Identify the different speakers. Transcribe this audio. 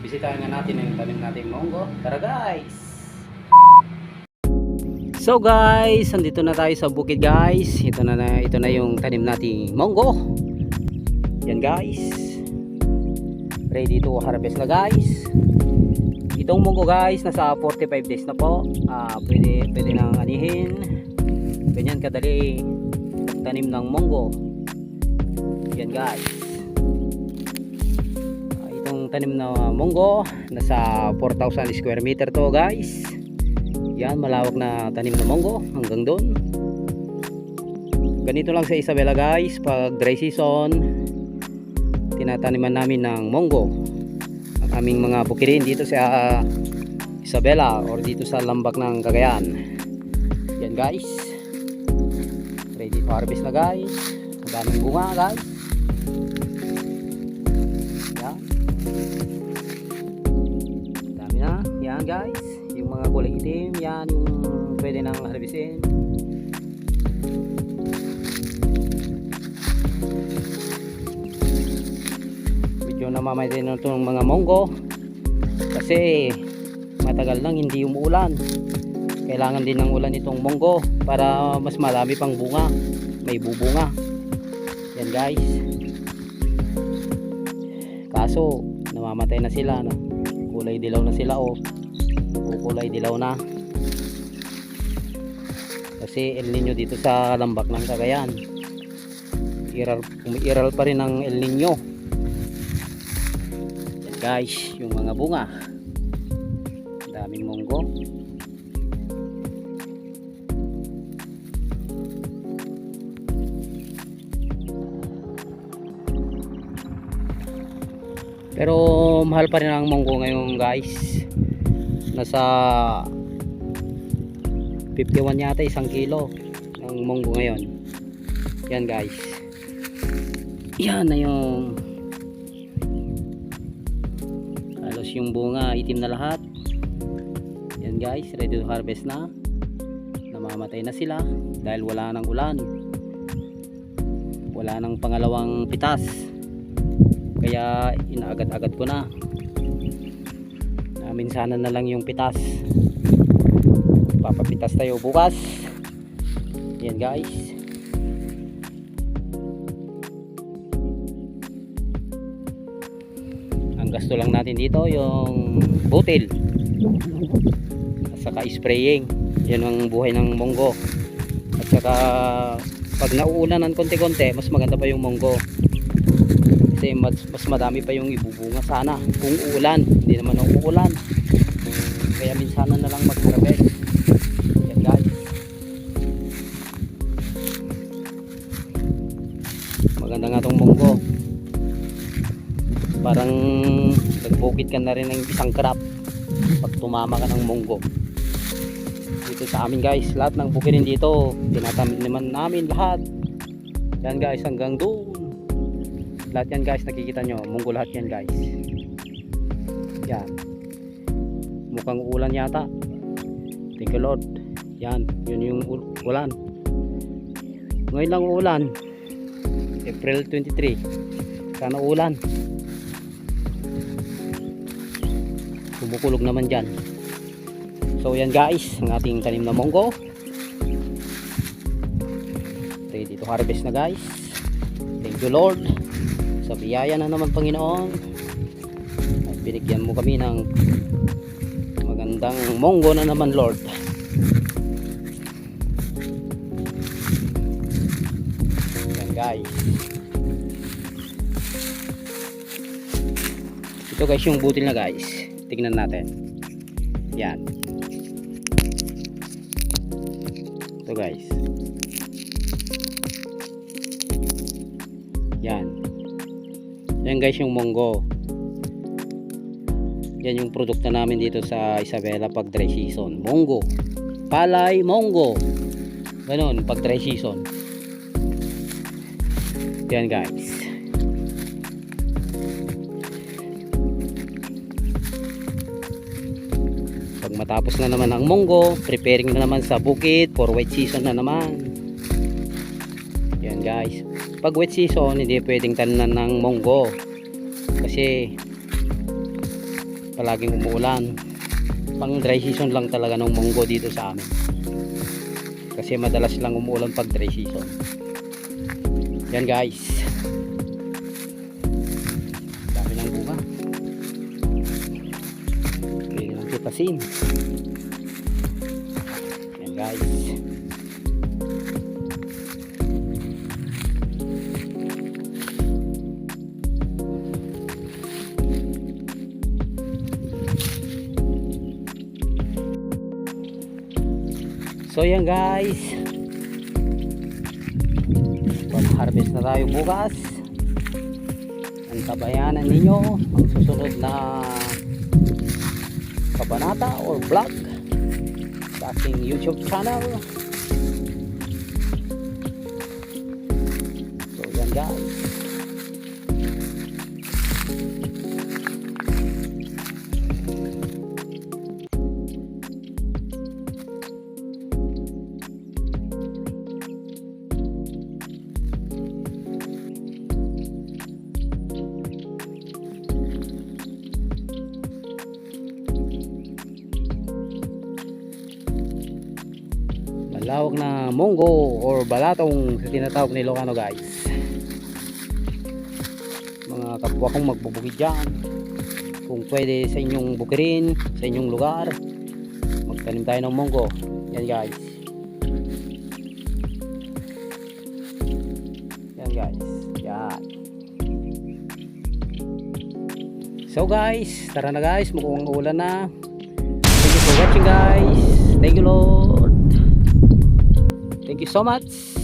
Speaker 1: bisitahin nga natin yung tanim nating monggo. Tara guys! So guys, andito na tayo sa bukid guys. Ito na, na ito na yung tanim nating monggo. Yan guys. Ready to harvest na guys. Itong monggo guys, nasa 45 days na po. Ah, pwede pwede nang anihin. Ganyan kadali tanim ng monggo. Yan guys. Ah, tanim na monggo, nasa 4,000 square meter to guys. Yan, malawak na tanim na monggo hanggang doon. Ganito lang sa Isabela guys, pag dry season, tinataniman namin ng monggo. Ang aming mga bukirin dito sa ah, Isabela or dito sa lambak ng Cagayan. Yan guys. Ready to harvest na guys. Ang daming bunga guys. Guys. Yung mga kulay itim, yan yung pwede nang harvestin. Medyo namamatay na itong mga monggo kasi matagal nang hindi umuulan. Kailangan din ng ulan itong monggo para mas marami pang bunga. May bubunga. Yan guys. Kaso namamatay na sila no. Kulay dilaw na sila oh kulay dilaw na. Kasi El Nino dito sa lambak ng Cagayan. Iral, umiiral pa rin ang El Nino. Guys yung mga bunga. Daming monggo pero mahal pa rin ang monggo ngayon guys nasa 51 yata isang kilo ng monggo ngayon. Yan guys. Yan na yung halos yung bunga itim na lahat. Yan guys ready to harvest na. Namamatay na sila dahil wala nang ulan. Wala nang pangalawang pitas. Kaya inaagad-agad ko na minsanan na lang yung pitas. Papapitas tayo bukas. Yan guys. Ang gasto lang natin dito yung butil. At saka spraying. Yan ang buhay ng monggo. At saka pag nauulan ng konti-konti mas maganda pa yung monggo. Kasi mas, mas madami pa yung ibubunga sana kung uulan hindi naman uulan. Kaya minsanan na lang mag-harvest yan guys. Maganda nga tong munggo. Parang nagbukit ka na rin ng isang crop pag tumama ka ng munggo. Dito sa amin guys lahat ng bukirin dito. Tinatamin naman namin lahat. Yan guys hanggang doon. Lahat yan guys nakikita nyo. Munggo lahat yan guys yan. Mukhang ulan yata. Thank you lord. Yan yun yung ul- ulan. Ngayon lang ulan. April 23 sana ulan. Kumukulog naman dyan. So yan guys ang ating tanim na monggo ready to harvest na guys. Thank you lord. Sa biyaya na naman Panginoon at binigyan mo kami ng magandang monggo na naman Lord. Yan guys. Ito guys yung butil na guys. Tignan natin. Yan. Ito guys. Yan. Yan guys yung monggo yan yung produkto namin dito sa Isabela pag dry season. Monggo palay monggo ganun pag dry season. Yan guys. Pag matapos na naman ang monggo preparing na naman sa bukid for wet season na naman. Yan guys. Pag wet season hindi pwedeng tanan ng monggo kasi palaging umuulan. Pang dry season lang talaga ng munggo dito sa amin. Kasi madalas lang umuulan pag dry season. Yan guys. Dami ng bunga. Pwede lang pitasin yan guys So yan guys. Pag-harvest na tayo bukas. Ang tabayanan ninyo ang susunod na kabanata or vlog sa aking YouTube channel. So yan guys. Malawak na munggo or balatong sa tinatawag ni Ilocano guys. Mga kapwa kong magbubukid dyan. Kung pwede sa inyong bukirin sa inyong lugar magtanim tayo ng munggo. Yan guys. Yan guys. Yan. So guys tara na guys. Mukhang ulan na. Thank you for watching guys. Thank you lord Thank you so much.